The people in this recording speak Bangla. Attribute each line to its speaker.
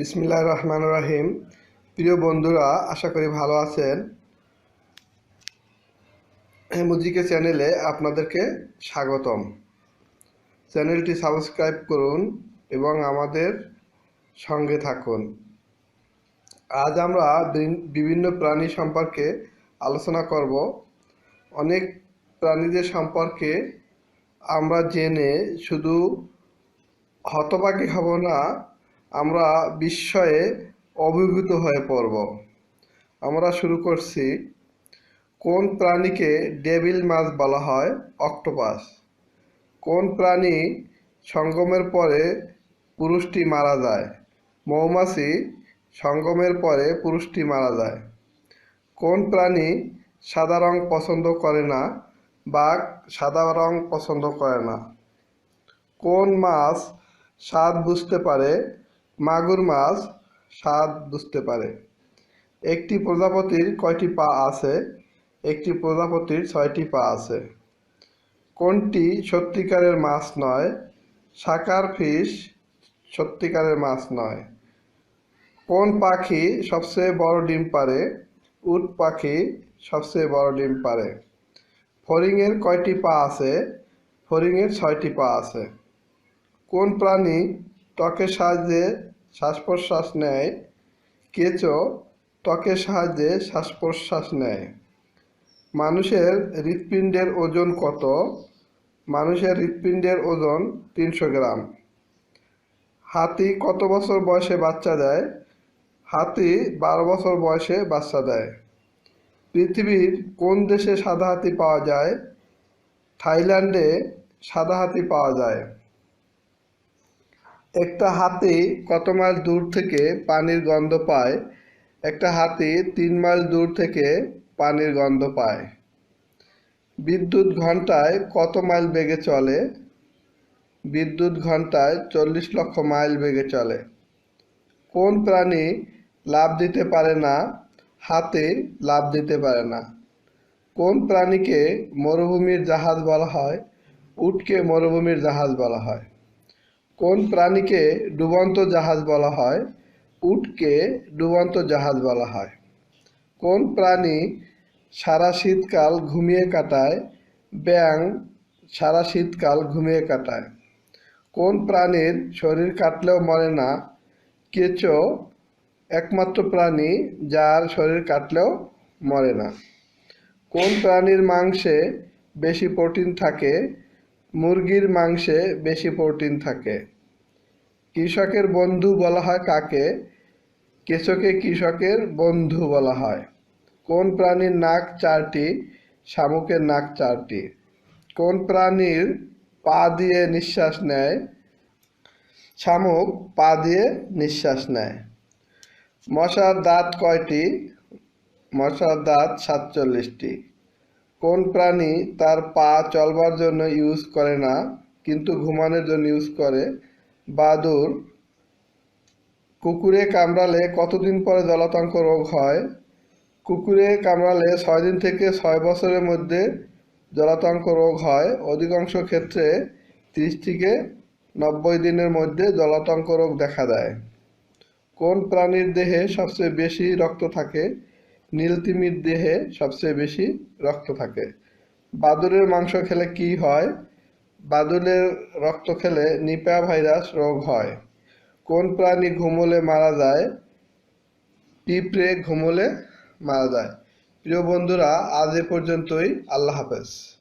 Speaker 1: বিসমিল্লাহ রহমান রাহিম। প্রিয় বন্ধুরা, আশা করি ভালো আছেন। মুজিকে চ্যানেলে আপনাদেরকে স্বাগতম। চ্যানেলটি সাবস্ক্রাইব করুন এবং আমাদের সঙ্গে থাকুন। আজ আমরা বিভিন্ন প্রাণী সম্পর্কে আলোচনা করব। অনেক প্রাণীদের সম্পর্কে আমরা জেনে শুধু হতবাকি হব না আমরা বিস্ময়ে অভিভূত হয়ে পড়ব। আমরা শুরু করছি, কোন প্রাণীকে ডেভিল মাছ বলা হয়? অক্টোপাস। কোন প্রাণী সঙ্গমের পরে পুরুষটি মারা যায়? মৌমাছি সঙ্গমের পরে পুরুষটি মারা যায়। কোন প্রাণী সাদা রং পছন্দ করে না? বাঘ সাদা রং পছন্দ করে না। কোন মাছ স্বাদ বুঝতে পারে? মাগুর মাছ স্বাদ বুঝতে পারে। একটি প্রজাপতির কয়টি পা আছে? একটি প্রজাপতির ছয়টি পা আছে। কোনটি সত্যিকারের মাছ নয়? সাকার ফিশ সত্যিকারের মাছ নয়। কোন পাখি সবচেয়ে বড় ডিম পারে উট পাখি সবচেয়ে বড় ডিম পারে ফড়িংয়ের কয়টি পা আছে? ফড়িংয়ের ছয়টি পা আছে। কোন প্রাণী ত্বকের সাহায্যে শ্বাস প্রশ্বাস নেয়। কেঁচো ত্বকের সাহায্যে শ্বাস প্রশ্বাস নেয়। মানুষের হৃৎপিণ্ডের ওজন কত? মানুষের হৃৎপিণ্ডের ওজন তিনশো গ্রাম। হাতি কত বছর বয়সে বাচ্চা দেয়? হাতি বারো বছর বয়সে বাচ্চা দেয়। পৃথিবীর কোন দেশে সাদা হাতি পাওয়া যায়? থাইল্যান্ডে সাদা হাতি পাওয়া যায়। একটা হাতি কত মাইল দূর থেকে পানির গন্ধ পায়? একটা হাতি তিন মাইল দূর থেকে পানির গন্ধ পায়। বিদ্যুৎ ঘন্টায় কত মাইল বেগে চলে? বিদ্যুৎ ঘন্টায় চল্লিশ লক্ষ মাইল বেগে চলে। কোন প্রাণী লাভ দিতে পারে না? হাতি লাভ দিতে পারে না। কোন প্রাণীকে মরুভূমির জাহাজ বলা হয়? উটকে মরুভূমির জাহাজ বলা হয়। কোন প্রাণীকে ডুবন্ত জাহাজ বলা হয়? উটকে ডুবন্ত জাহাজ বলা হয়। কোন প্রাণী সারা শীতকাল ঘুমিয়ে কাটায়? ব্যাং সারা শীতকাল ঘুমিয়ে কাটায়। কোন প্রাণীর শরীর কাটলেও মরে না? কেঁচো একমাত্র প্রাণী যার শরীর কাটলেও মরে না। কোন প্রাণীর মাংসে বেশি প্রোটিন থাকে? মুরগির মাংসে বেশি প্রোটিন থাকে। কৃষকের বন্ধু বলা হয় কাকে? কেঁচোকে কৃষকের বন্ধু বলা হয়। কোন প্রাণীর নাক চারটি? শামুকের নাক চারটি। কোন প্রাণীর পা দিয়ে নিঃশ্বাস নেয়? শামুক পা দিয়ে নিঃশ্বাস নেয়। মশার দাঁত কয়টি? মশার দাঁত সাতচল্লিশটি। কোন প্রাণী তার পা চলবার জন্য ইউজ করে না, কিন্তু ঘুমানোর জন্য ইউজ করে? বাদুর, কুকুরে কামড়ালে কতদিন পরে জলাতঙ্ক রোগ হয়? কুকুরে কামড়ালে ছয় দিন থেকে ছয় বছরের মধ্যে জলাতঙ্ক রোগ হয়। অধিকাংশ ক্ষেত্রে ত্রিশ থেকে নব্বই দিনের মধ্যে জলাতঙ্ক রোগ দেখা দেয়। কোন প্রাণীর দেহে সবচেয়ে বেশি রক্ত থাকে? নীলতিমির দেহে সবচেয়ে বেশি রক্ত থাকে। বাদুরের মাংস খেলে কি হয়? বাদুরের রক্ত খেলে নিপা ভাইরাস রোগ হয়। কোন প্রাণী ঘুমলে মারা যায়? পিঁপড়ে ঘুমলে মারা যায়। প্রিয় বন্ধুরা, আজ এ পর্যন্তই। আল্লাহ হাফেজ।